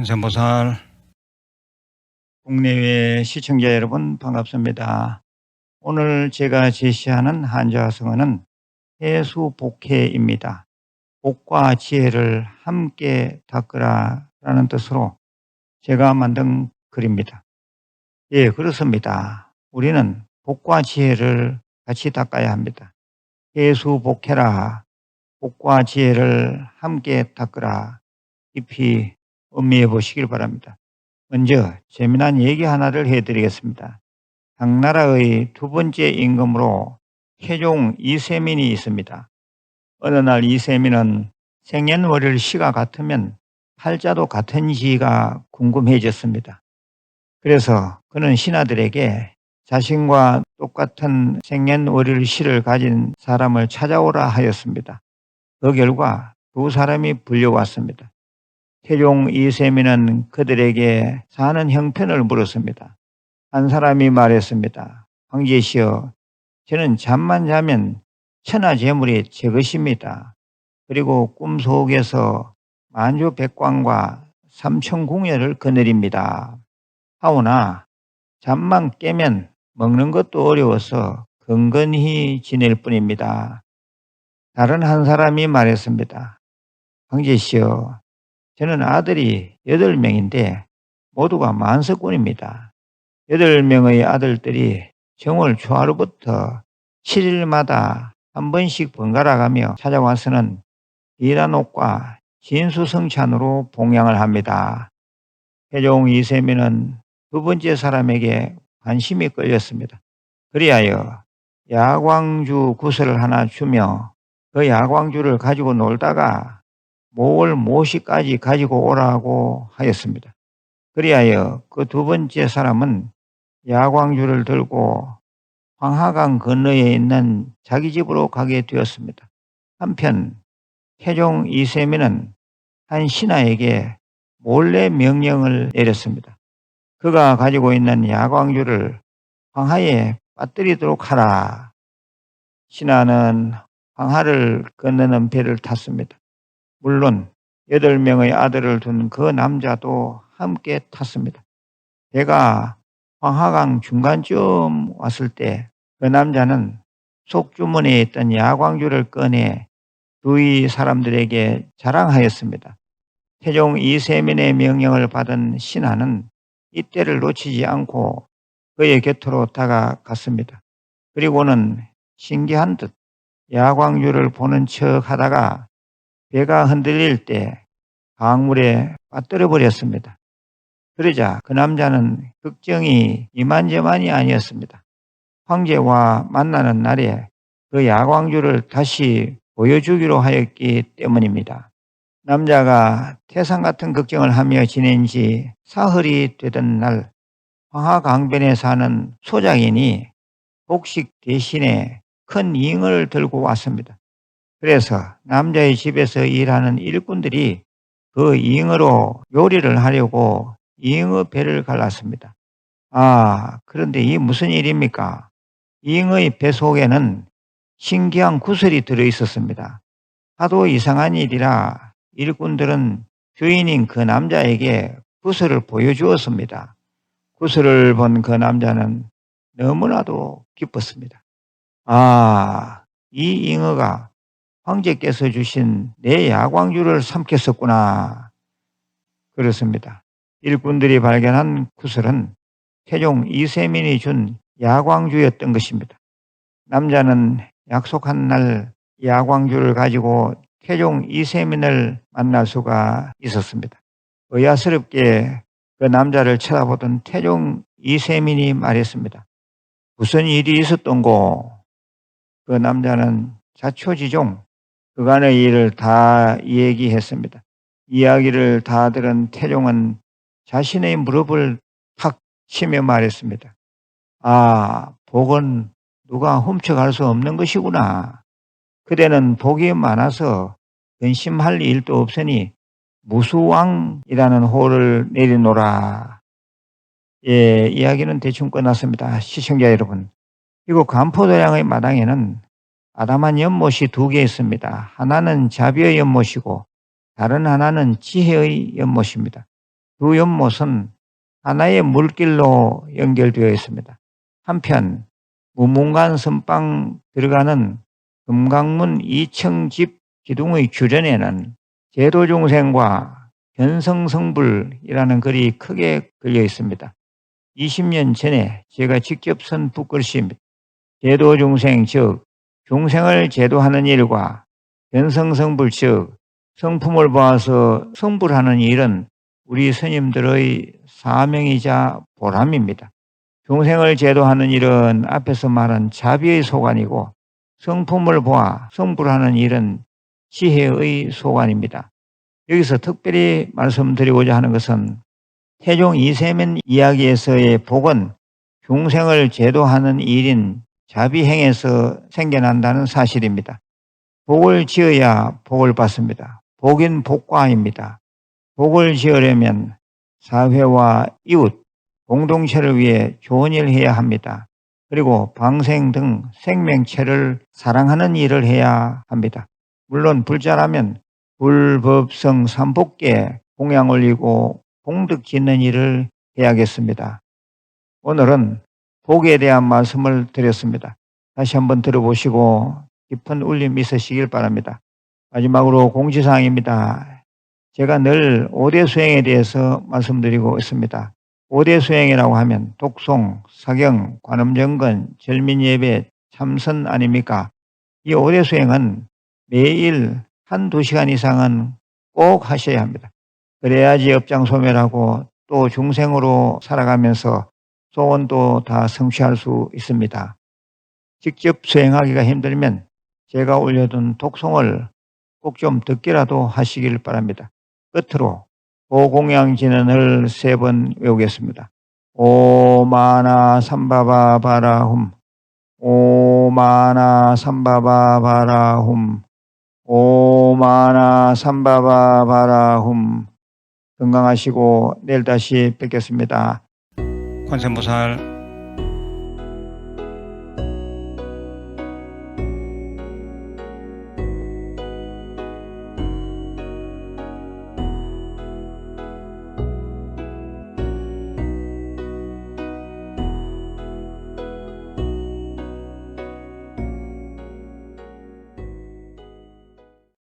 관세음보살 국내외 시청자 여러분 반갑습니다. 오늘 제가 제시하는 한자성어는 해수복해입니다. 복과 지혜를 함께 닦으라 라는 뜻으로 제가 만든 글입니다. 예, 그렇습니다. 우리는 복과 지혜를 같이 닦아야 합니다. 해수복해라, 복과 지혜를 함께 닦으라 깊이 음미해 보시길 바랍니다. 먼저 재미난 얘기 하나를 해드리겠습니다. 당나라의 두 번째 임금으로 태종 이세민이 있습니다. 어느 날 이세민은 생년월일 시가 같으면 팔자도 같은지가 궁금해졌습니다. 그래서 그는 신하들에게 자신과 똑같은 생년월일 시를 가진 사람을 찾아오라 하였습니다. 그 결과 두 사람이 불려왔습니다. 태종 이세민은 그들에게 사는 형편을 물었습니다. 한 사람이 말했습니다. 황제시여, 저는 잠만 자면 천하 재물이 제 것입니다. 그리고 꿈속에서 만주 백광과 삼천궁예를 거느립니다. 하오나 잠만 깨면 먹는 것도 어려워서 건건히 지낼 뿐입니다. 다른 한 사람이 말했습니다. 황제시여, 저는 아들이 여덟 명인데 모두가 만석군입니다. 여덟 명의 아들들이 정월 초하루부터 7일마다 한 번씩 번갈아 가며 찾아와서는 이란 옷과 진수성찬으로 봉양을 합니다. 태종 이세민은 두 번째 사람에게 관심이 끌렸습니다. 그리하여 야광주 구슬을 하나 주며 그 야광주를 가지고 놀다가 모월 모시까지 가지고 오라고 하였습니다. 그리하여 그 두 번째 사람은 야광주를 들고 황하강 건너에 있는 자기 집으로 가게 되었습니다. 한편 태종 이세민은 한 신하에게 몰래 명령을 내렸습니다. 그가 가지고 있는 야광주를 황하에 빠뜨리도록 하라. 신하는 황하를 건너는 배를 탔습니다. 물론 여덟 명의 아들을 둔 그 남자도 함께 탔습니다. 배가 황하강 중간쯤 왔을 때 그 남자는 속주머니에 있던 야광주를 꺼내 주위 사람들에게 자랑하였습니다. 태종 이세민의 명령을 받은 신하는 이때를 놓치지 않고 그의 곁으로 다가갔습니다. 그리고는 신기한 듯 야광주를 보는 척 하다가 배가 흔들릴 때 강물에 빠뜨려 버렸습니다. 그러자 그 남자는 걱정이 이만저만이 아니었습니다. 황제와 만나는 날에 그 야광주를 다시 보여주기로 하였기 때문입니다. 남자가 태산 같은 걱정을 하며 지낸 지 사흘이 되던 날 황하강변에 사는 소장인이 복식 대신에 큰 잉을 들고 왔습니다. 그래서 남자의 집에서 일하는 일꾼들이 그 잉어로 요리를 하려고 잉어 배를 갈랐습니다. 아, 그런데 이 무슨 일입니까? 잉어의 배 속에는 신기한 구슬이 들어 있었습니다. 하도 이상한 일이라 일꾼들은 주인인 그 남자에게 구슬을 보여주었습니다. 구슬을 본 그 남자는 너무나도 기뻤습니다. 아, 이 잉어가 황제께서 주신 내 야광주를 삼켰었구나. 그렇습니다. 일꾼들이 발견한 구슬은 태종 이세민이 준 야광주였던 것입니다. 남자는 약속한 날 야광주를 가지고 태종 이세민을 만날 수가 있었습니다. 의아스럽게 그 남자를 쳐다보던 태종 이세민이 말했습니다. 무슨 일이 있었던고? 그 남자는 자초지종 그간의 일을 다 얘기했습니다. 이야기를 다 들은 태종은 자신의 무릎을 탁 치며 말했습니다. 아, 복은 누가 훔쳐갈 수 없는 것이구나. 그대는 복이 많아서 근심할 일도 없으니 무수왕이라는 호를 내리노라. 예, 이야기는 대충 끝났습니다. 시청자 여러분. 이곳 간포도량의 마당에는 아담한 연못이 두 개 있습니다. 하나는 자비의 연못이고 다른 하나는 지혜의 연못입니다. 두 연못은 하나의 물길로 연결되어 있습니다. 한편 무문관 선방 들어가는 금강문 2층 집 기둥의 주변에는 제도중생과 견성성불이라는 글이 크게 걸려 있습니다. 20년 전에 제가 직접 쓴 붓글씨입니다. 제도중생 즉 중생을 제도하는 일과 견성성불 즉 성품을 보아서 성불하는 일은 우리 스님들의 사명이자 보람입니다. 중생을 제도하는 일은 앞에서 말한 자비의 소관이고 성품을 보아 성불하는 일은 지혜의 소관입니다. 여기서 특별히 말씀드리고자 하는 것은 태종 이세면 이야기에서의 복은 중생을 제도하는 일인 자비행에서 생겨난다는 사실입니다. 복을 지어야 복을 받습니다. 복인 복과입니다. 복을 지으려면 사회와 이웃, 공동체를 위해 좋은 일을 해야 합니다. 그리고 방생 등 생명체를 사랑하는 일을 해야 합니다. 물론 불자라면 불법성 삼복계 공양 올리고 공덕 짓는 일을 해야겠습니다. 오늘은 복에 대한 말씀을 드렸습니다. 다시 한번 들어보시고 깊은 울림 있으시길 바랍니다. 마지막으로 공지사항입니다. 제가 늘 5대 수행에 대해서 말씀드리고 있습니다. 5대 수행이라고 하면 독송, 사경, 관음정건, 절민예배, 참선 아닙니까? 이 5대 수행은 매일 한 두 시간 이상은 꼭 하셔야 합니다. 그래야지 업장 소멸하고 또 중생으로 살아가면서 소원도 다 성취할 수 있습니다. 직접 수행하기가 힘들면 제가 올려둔 독송을 꼭 좀 듣기라도 하시길 바랍니다. 끝으로 오공양 진언을 세 번 외우겠습니다. 오마나 삼바바 바라훔 오마나 삼바바 바라훔 오마나 삼바바 바라훔 건강하시고 내일 다시 뵙겠습니다. 관세음보살